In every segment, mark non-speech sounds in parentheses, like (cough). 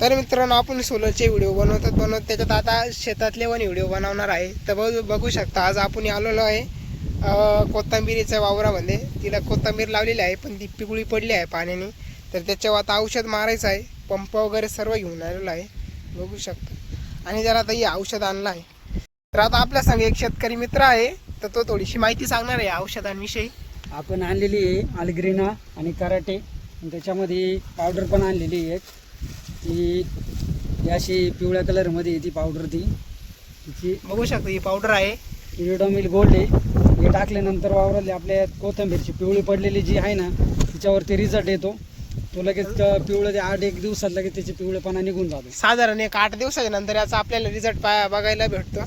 तर मित्रांनो आपण सोलरचे व्हिडिओ बनवतात बनवत त्याच्यात आता शेतातले पण व्हिडिओ बनवणार आहे. तर बघ बघू शकता आज आपण आलेलो आहे अं, वावरामध्ये. तिला कोथिंबीर लावलेली आहे पण ती पिवळी पडली आहे पाण्याने. तर त्याच्यावर आता औषध मारायचं आहे. पंप वगैरे सर्व घेऊन आलेलो आहे. बघू शकता. आणि जरा आता हे औषध आणलं आहे. तर आता आपल्या संग एक शेतकरी मित्र आहे तर तो थोडीशी माहिती सांगणार आहे औषधांविषयी. आपण आणलेली आहे अल्ग्रिना आणि कराटे. त्याच्यामध्ये पावडर पण आणलेली आहे ही अशी पिवळ्या कलरमध्ये ती पावडर ती. तिची बघू शकता ही पावडर आहे. इरिडोमिल गोल्ड आहे. हे टाकल्यानंतर वावरातली आपल्या कोथिंबीरची पिवळी पडलेली जी आहे ना तिच्यावरती रिझल्ट येतो. तो लगेच पिवळं ते आठ एक दिवसात लगेच त्याचे पिवळेपणा निघून जातो. साधारण एक आठ दिवसाच्या नंतर याचा आपल्याला रिझल्ट बघायला भेटतो.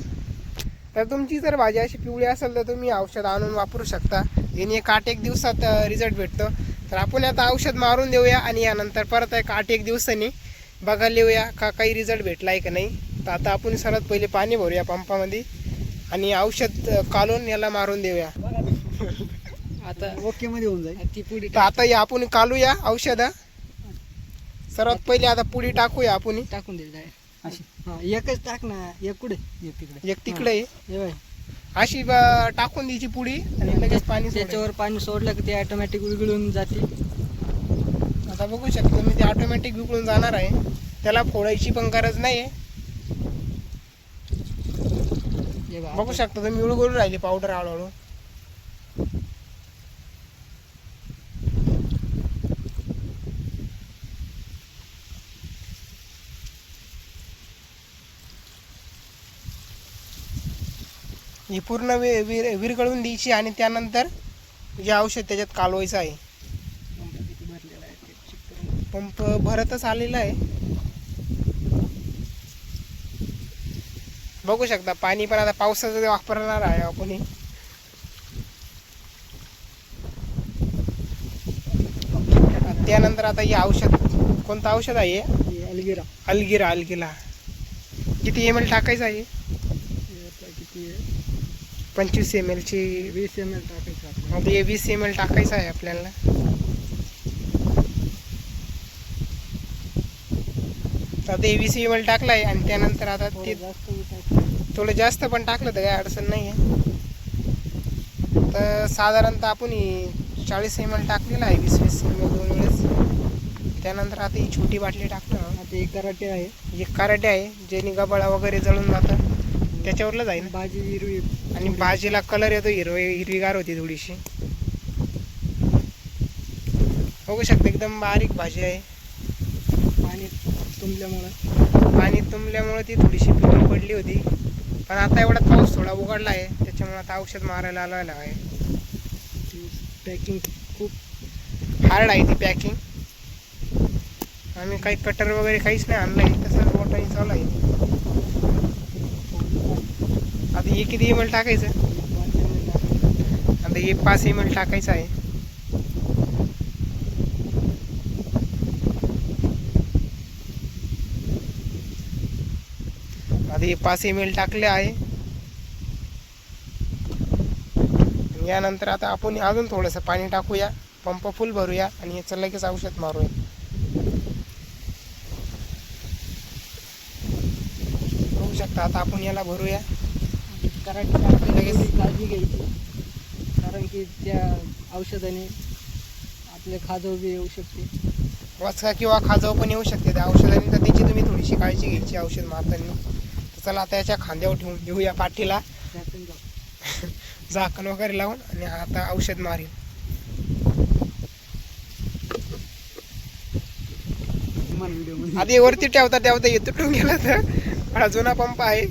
तर तुमची जर भाजी अशी पिवळी असेल तर तुम्ही औषध आणून वापरू शकता. याने एक आठ एक दिवसात रिझल्ट भेटतो. तर आपण आता औषध मारून देऊया आणि यानंतर परत एक आठ एक दिवसांनी बघायला येऊया का काही रिझल्ट भेटला आहे का नाही? तर आता आपण सर्वात पहिले पाणी भरूया पंपामध्ये आणि औषध अ, काढून याला मारून देऊया. आता ओके मध्ये होऊन जाईल. ती पुढे तर आता हे आपण काढूया औषध. सर्वात पहिले आता पुडी टाकूया आपण. टाकून दिली अशी. हा एकच टाक ना. एक कुठे? एक तिकडे. एक तिकडे. आहे. हे अशी ब- टाकून द्यायची पुडी आणि लगेच पाणी. त्याच्यावर पाणी सोडलं की ते ऑटोमॅटिक विरघळून जाते आता बघू शकतो मी ते ऑटोमॅटिक विकळून जाणार आहे. त्याला फोडायची पण गरज नाही आहे बघू शकता तुम्ही विळगुळून राहिली पावडर हळूहळू. ही पूर्ण वि- विर विरघळून द्यायची आणि त्यानंतर जे औषध त्याच्यात कालवायचं आहे किती भरलेलं आहे ते check करून. पंप भरतच आलेला आहे. बघू शकता पाणी पण आता पावसाचं वापरणार आहे आपण हे. त्यानंतर आता हे औषध कोणतं औषध आहे अल्गिरा. अलगिरा अलगिरा. किती एम एल टाकायचं आहे पंचवीस एम एलची वीस एम एल टाकायचं वीस एम एल टाकायचं आहे आपल्याला. आता हे वीस एम एल टाकलं आहे आणि त्यानंतर आता ते थोडं जास्त पण टाकलं तर काही अडचण नाही आहे तर साधारणतः आपण ही चाळीस एम एल टाकलेलं आहे वीस वीस एम एल दोन वेळेस. त्यानंतर आता ही छोटी बाटली टाकतो आता हे कराटे आहे. एक कराटे आहे ज्याने गबाळा वगैरे जळून जातं. त्याच्यावरलं जाईल भाजी हिरवी. आणि भाजीला कलर येतो हिरवी हिरवीगार होती थोडीशी. बघू शकता एकदम बारीक भाजी आहे. तुंबल्यामुळं पाणी तुंबल्यामुळं ती थोडीशी पिकं पडली होती. पण आता एवढा पाऊस थोडा उघडला आहे त्याच्यामुळे आता औषध मारायला आलेलं आहे पॅकिंग खूप हार्ड आहे ती पॅकिंग आम्ही काही कटर वगैरे काहीच नाही आणलं आहे तसंच मोठंही चालू आहे. आता हे किती एम एल टाकायचं? आता हे पाच एम एल टाकायचं आहे. आता हे पाच एम एल टाकले आहे. यानंतर आता आपण अजून थोडंसं पाणी टाकूया पंप फुल भरूया आणि याचं लगेच औषध मारूया. बघू शकता आता आपण याला भरूया. लगेच- काळजी घ्यायची. कारण की त्या औषधाने आपले खाजव बी येऊ शकते. वाचका किंवा खाजव पण येऊ शकते. त्या औषधाने तर त्याची तुम्ही थोडीशी काळजी घ्यायची औषध मारताना. चला आता याच्या खांद्यावर ठेवून देऊया पाठीला. (laughs) झाकण वगैरे लावून आणि आता औषध व्हिडिओ आधी वरती ठेवता ठेवता हे तुटून गेला तर हा जुना पंप आहे.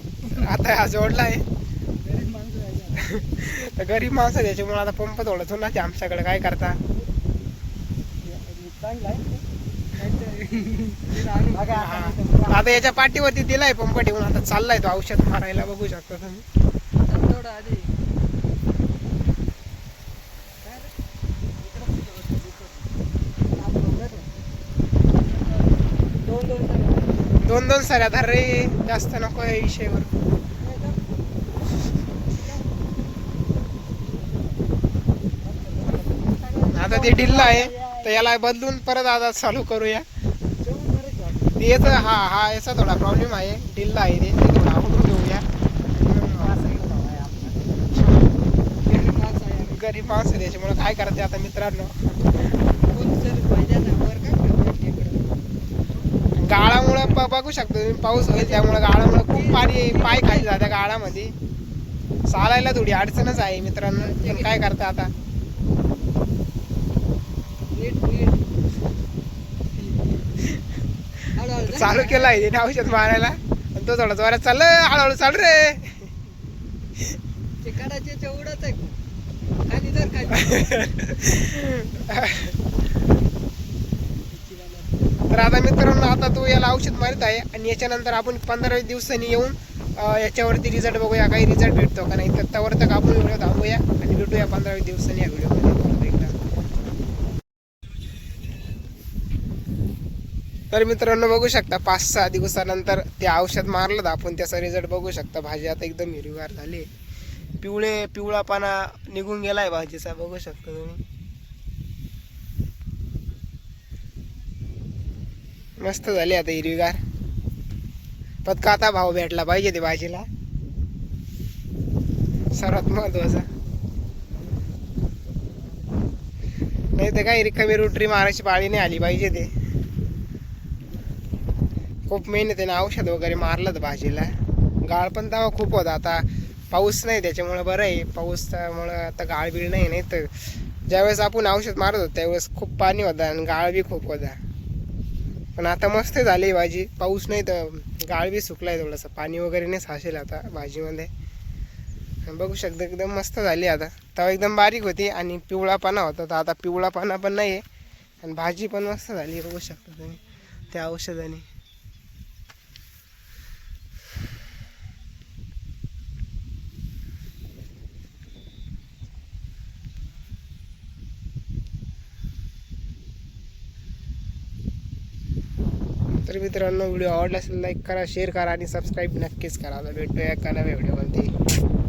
आता हा जोडला आहे. (laughs) तर गरीब माणसं त्याच्यामुळे आता पंप थोडा जुनाच आमच्याकडे काय करता. आता याच्या पाठीवरती दिलाय पंप ठेवून आता चाललाय तो औषध मारायला. बघू शकता तुम्ही. थोडं आधी दोन दोन सांगा. दोन दोन धर रे जास्त नको या विषयावर. आता ते ढिल्ला आहे. तर याला बदलून परत आता चालू करूया. ते याचं हा हा याचा थोडा प्रॉब्लेम आहे. डिल्ला आहे ते. थोडा आवडून घेऊया गरीब माणसं त्याच्यामुळे काय करायचं आता मित्रांनो? गाळामुळं ब- बघू शकतो तुम्ही पाऊस होईल त्यामुळं गाळामुळं खूप पाणी पाय खाली जाते गाळामध्ये. चालायला थोडी अडचणच आहे मित्रांनो. काय करता आता? चालू केलं आहे त्याने औषध मारायला. आणि तो थोडा जोरात चाललं हळूहळू चाल रे. तर आता मित्रांनो आता तो याला औषध मारित आहे आणि याच्यानंतर आपण पंधरा दिवसांनी येऊन याच्यावरती रिझल्ट बघूया काही रिझल्ट भेटतो का नाही. तर त्यावर तक आपण व्हिडिओ थांबूया आणि भेटूया पंधरा दिवसांनी या व्हिडिओमध्ये. तर मित्रांनो बघू शकता पाच सहा दिवसानंतर ते औषध मारलं तर आपण त्याचा रिझल्ट बघू शकता. भाजी आता एकदम हिरवीगार झाली पिवळे पिवळापणा निघून गेला आहे भाजीचा बघू शकता तुम्ही. मस्त झाली आता हिरवीगार. पत्क आता भाव भेटला पाहिजे ते भाजीला. सर्वात महत्त्वाचा. नाही तर काही रिकामी रोटरी मारायची पाळी नाही आली पाहिजे ते. खूप मेहनतीने औषध वगैरे मारलं भाजीला. गाळ पण तेव्हा खूप होता. आता पाऊस नाही त्याच्यामुळं बरं आहे. पाऊसमुळं आता गाळ बिळ नाही नाही तर ज्यावेळेस आपण औषध मारत होतो त्यावेळेस खूप पाणी होतं आणि गाळ बी खूप होता. पण आता मस्त झाली भाजी. पाऊस नाही तर गाळ बी सुकलाय थोडंसं. पाणी वगैरे नाही साचेल आता भाजीमध्ये. बघू शकता एकदम मस्त झाली आता. तेव्हा एकदम बारीक होती आणि पिवळा पाना होता. तर आता पिवळा पाना पण नाही आहे आणि भाजी पण मस्त झाली बघू शकता तुम्ही. त्या औषधाने. तर मित्रांनो व्हिडिओ आवडला असेल लाईक करा शेअर करा आणि सबस्क्राईब नक्कीच करा. भेटूया एका नव्या व्हिडिओमध्ये